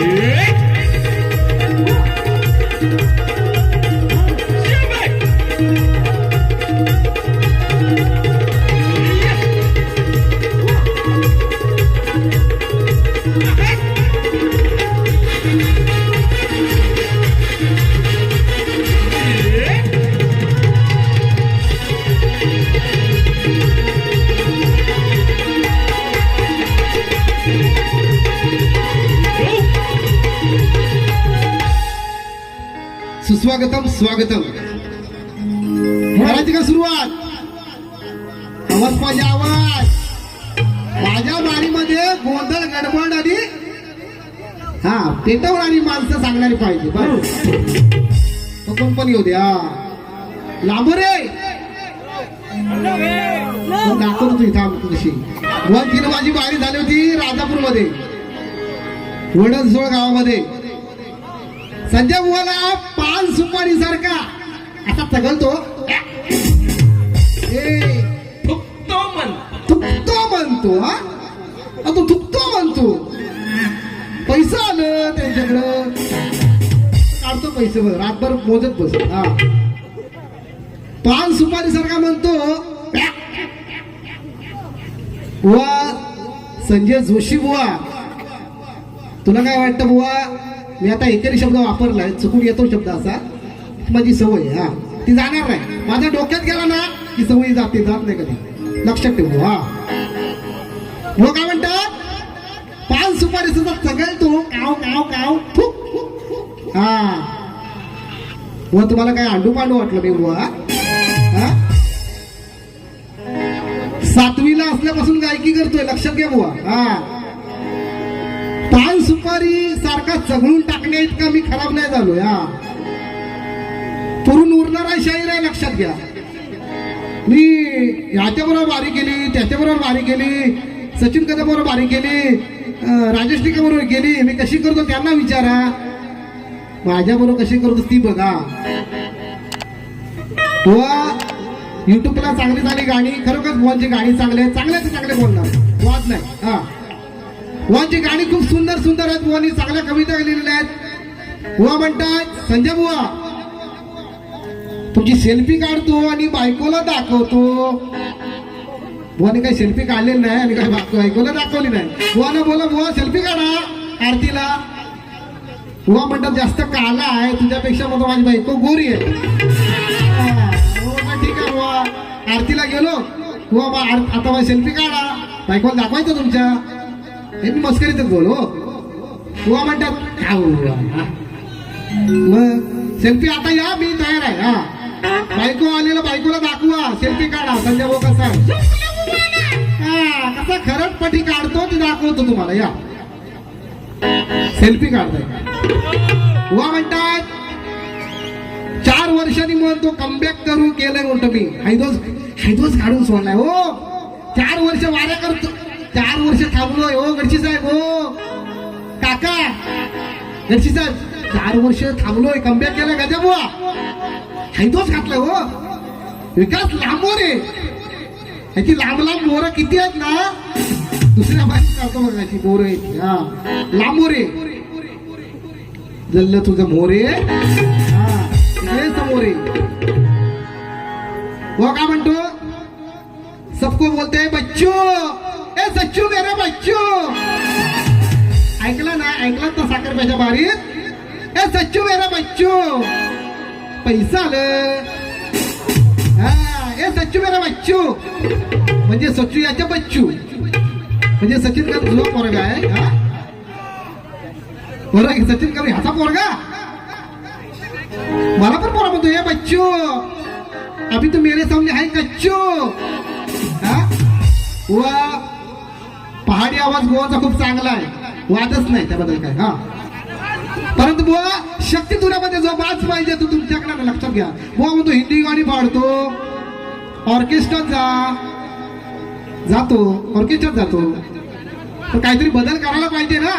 Yeah. स्वागतम करायची का सुरुवात? आवाज पाहिजे आवाज. माझ्या बारीमध्ये गोंधळ गडबड आणि हा पेटवणारी माणसं सांगणारी पाहिजे बरोबर पण येऊ द्या. लांब रे. मग दाखवतो तू इथं कशी वन तीन माझी बारी झाली होती राजापूरमध्ये. वडनसोळ गावामध्ये. संजय बुवाला पान सुपारी सारखा. असा तगलतो थुकतो म्हणतो हा? तू थुकतो म्हणतो. पैसा आलं त्यांच्याकडं. काढतो पैसे बघ रातभर मोजत बस हा. पान सुपारी सारखा म्हणतो. बुवा संजय जोशी बुवा. तुला काय वाटतं बुवा? मी आता एकेरी शब्द वापरलाय चुकून येतो शब्द असा. माझी सवय हा. ती जाणार नाही. माझ्या डोक्यात गेला ना की सवय जाते जात नाही कधी. लक्षात ठेवतो हा. हो लोक काय म्हणतात पान सुपारी सुद्धा चगलतो काव काव काव फुक हा. व तुम्हाला काय आंडू पांडू वाटलं मी बुवा? हा? सातवीला असल्यापासून गायकी करतोय लक्षात घ्या बुवा. हा. पान सुपारी सारखा चघळून टाकण्या इतका मी खराब नाही झालो हा. पुरून उरणारा शाहीर आहे लक्षात घ्या. मी ह्याच्याबरोबर बारी केली त्याच्याबरोबर बारी केली सचिन कदमबरोबर बारी केली राजेश टिकाबरोबर केली मी कशी करतो त्यांना विचारा. माझ्याबरोबर कशी करतो ती बघा. युट्यूबला चांगली चांगली गाणी खरोखर बुवांची गाणी चांगले आहेत चांगले ते चांगले बोलणार. वाद नाही हा. बुवांची गाणी खूप सुंदर सुंदर आहेत. बुवांनी चांगल्या कविता लिहिलेल्या आहेत. बुवा म्हणतात संजय बुवा तुझी सेल्फी काढतो आणि बायकोला दाखवतो. बुवाने काही सेल्फी काढलेली नाही आणि काही बायको- बायकोला दाखवली नाही. बुवाना बोला बुवा सेल्फी काढा आरतीला. बुवा म्हणतात जास्त काला आहे तुझ्यापेक्षा मग माझी बायको गोरी आहे. हो, ठीक आहे बुवा. आरतीला गेलो. बुवा आर- आता माझी सेल्फी काढा. बायकोला दाखवायचं तुमच्या. हे मी मस्करीतच बोल हो बुवा म्हणतात काय बोलू मग सेल्फी आता या मी तयार आहे हा बायको आलेला बायकोला दाखवा सेल्फी काढा संजय भाऊ कसा आहे हा कसा काढतो ते दाखवतो तुम्हाला या सेल्फी काढताय वा म्हणतात चार वर्षांनी म्हणतो कमबॅक करून केलंय म्हणतो मी हैदोस हैदोस काढून सोडलाय हो चार वर्ष वाऱ्या करतो चार वर्ष थांबलोय हो गडची साहेब हो. काका गडची साहेब चार वर्ष थांबलोय कमबॅक केला गजा बुवा हैदोस हो. विकास लांबोर आहे ह्याची लांब लांब मोरं किती आहेत ना? दुसऱ्या माहिती करतो बघायची मोर आहेत. हा. लांबोरे जल्ल तुझं मोरे हा मोरे वो हो, काय म्हणतो? सबको बोलते बच्चो. ए सच्चू मेरा बच्चो ऐकला ना ऐकला ना साखर प्याच्या बारीत ए सच्चू मेरा बच्चो पैसा आलं हा ए सच्चू मेरा बच्चू म्हणजे सच्चू याच्या बच्चू म्हणजे सचिन का तुझा पोरगा आहे हा बरं हे सचिन कमी ह्याचा पोरगा मला पण पोरा म्हणतो हे बच्चू अभि तू मेरे सामने आहे कच्चू हा वा पहाडी आवाज गोवाचा खूप चांगला आहे. वादच नाही त्याबद्दल काय हा. परंतु बुवा शक्ती तुऱ्यामध्ये जो बाज पाहिजे तो तुमच्याकडे लक्षात घ्या. बुवा म्हणतो हिंदी गाणी पाडतो ऑर्केस्ट्रात जा. जातो ऑर्केस्ट्रात जातो. तर काहीतरी बदल करायला पाहिजे ना.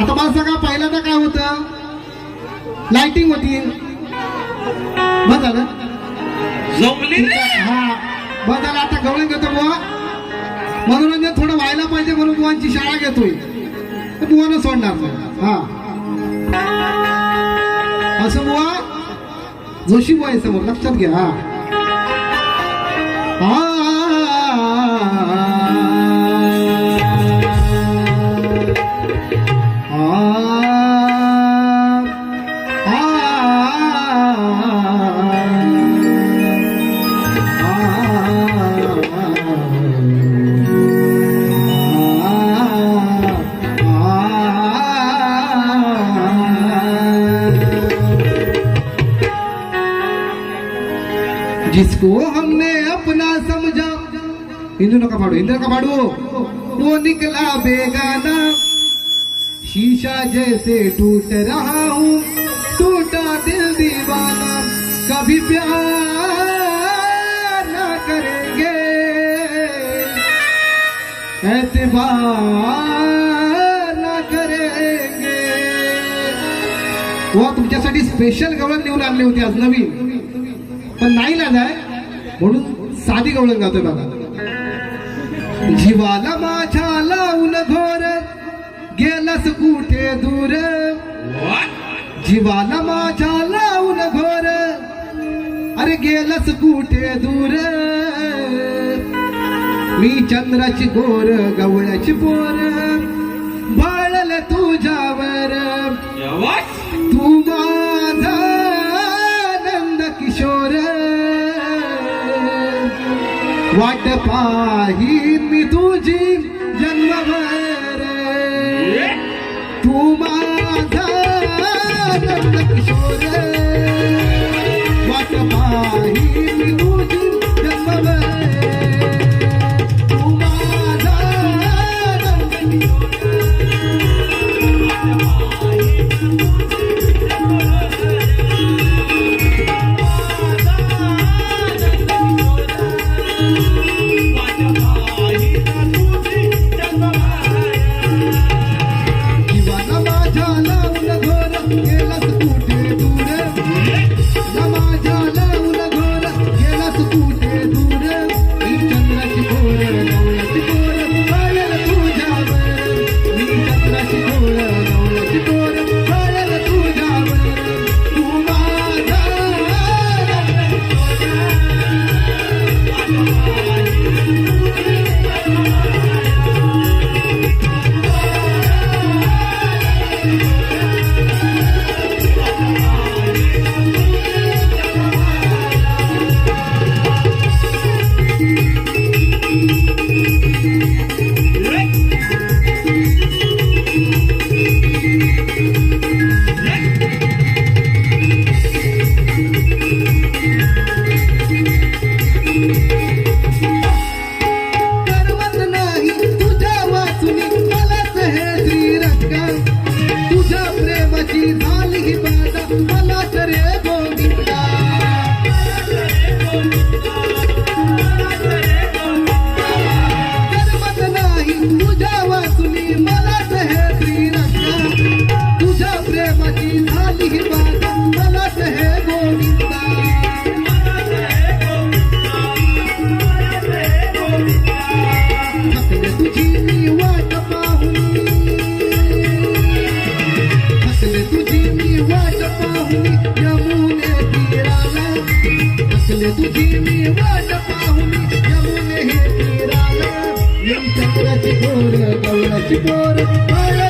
आता मला सांगा पहिल्यांदा काय होतं? लाइटिंग होती. बंद झालं. हा. बंद झालं आता गवळण घेतो बुवा मनोरंजन थोडं व्हायला पाहिजे म्हणून बुवांची शाळा घेतोय. तर सोडणार नाही. हा. असं बुवा? जोशी बुवा समोर लक्षात घ्या हा. जिसको हमने अपना समझा। हिंदू नका पाडू हिंदू का पाडू वो निकला बेगाना। शीशा जैसे टूट रहा हूँ, टूटा दिल दीवाना। कभी प्यार ना करेंगे। एतबार ना करेंगे। व तुमच्यासाठी स्पेशल गवळण निवडून आणली होती आज नवीन। पण नाही लाज आहे म्हणून साधी गवळण गातोय बघा जीवाला माझ्या लावून घोर गेलास कुठे दूर? जीवाला माझ्या लावून घोर अरे गेलास कुठे दूर? मी चंद्राची गोर गवळ्याची पोर भाळल तुझ्यावर? तू माझा नंद किशोर. वाट पाही मी तुझी जन्मभर. तू माझा नंद किशोर वाट पाही मी तुझी তোর